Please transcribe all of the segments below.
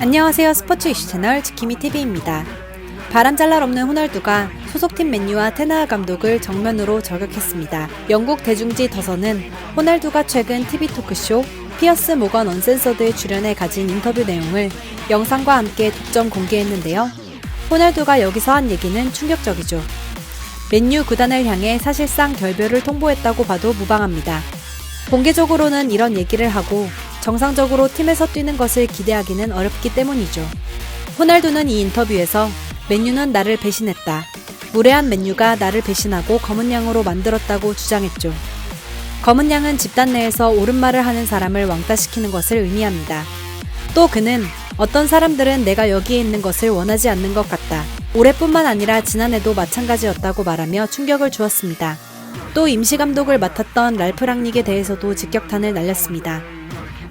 안녕하세요. 스포츠 이슈 채널 지키미TV입니다. 바람잘 날 없는 호날두가 소속팀 맨유와 테나하 감독을 정면으로 저격했습니다. 영국 대중지 더선은 호날두가 최근 TV 토크쇼 피어스 모건 언센서드에 출연해 가진 인터뷰 내용을 영상과 함께 독점 공개했는데요. 호날두가 여기서 한 얘기는 충격적이죠. 맨유 구단을 향해 사실상 결별을 통보했다고 봐도 무방합니다. 공개적으로는 이런 얘기를 하고 정상적으로 팀에서 뛰는 것을 기대하기는 어렵기 때문이죠. 호날두는 이 인터뷰에서 맨유는 나를 배신했다. 무례한 맨유가 나를 배신하고 검은 양으로 만들었다고 주장했죠. 검은 양은 집단 내에서 옳은 말을 하는 사람을 왕따시키는 것을 의미합니다. 또 그는 어떤 사람들은 내가 여기에 있는 것을 원하지 않는 것 같다. 올해뿐만 아니라 지난해도 마찬가지였다고 말하며 충격을 주었습니다. 또 임시 감독을 맡았던 랄프 랑닉에 대해서도 직격탄을 날렸습니다.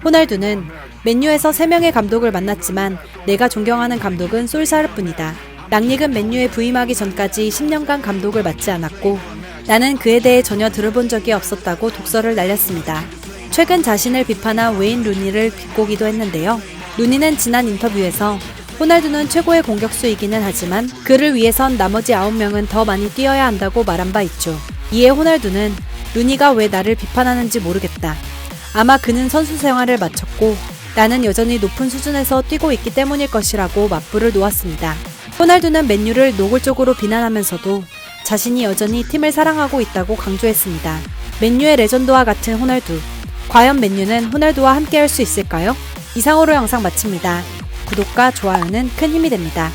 호날두는 맨유에서 3명의 감독을 만났지만 내가 존경하는 감독은 솔사르 뿐이다. 랑닉은 맨유에 부임하기 전까지 10년간 감독을 맡지 않았고 나는 그에 대해 전혀 들어본 적이 없었다고 독설을 날렸습니다. 최근 자신을 비판한 웨인 루니를 비꼬기도 했는데요. 루니는 지난 인터뷰에서 호날두는 최고의 공격수이기는 하지만 그를 위해선 나머지 9명은 더 많이 뛰어야 한다고 말한 바 있죠. 이에 호날두는 루니가 왜 나를 비판하는지 모르겠다. 아마 그는 선수 생활을 마쳤고 나는 여전히 높은 수준에서 뛰고 있기 때문일 것이라고 맞불을 놓았습니다. 호날두는 맨유를 노골적으로 비난하면서도 자신이 여전히 팀을 사랑하고 있다고 강조했습니다. 맨유의 레전드와 같은 호날두. 과연 맨유는 호날두와 함께할 수 있을까요? 이상으로 영상 마칩니다. 구독과 좋아요는 큰 힘이 됩니다.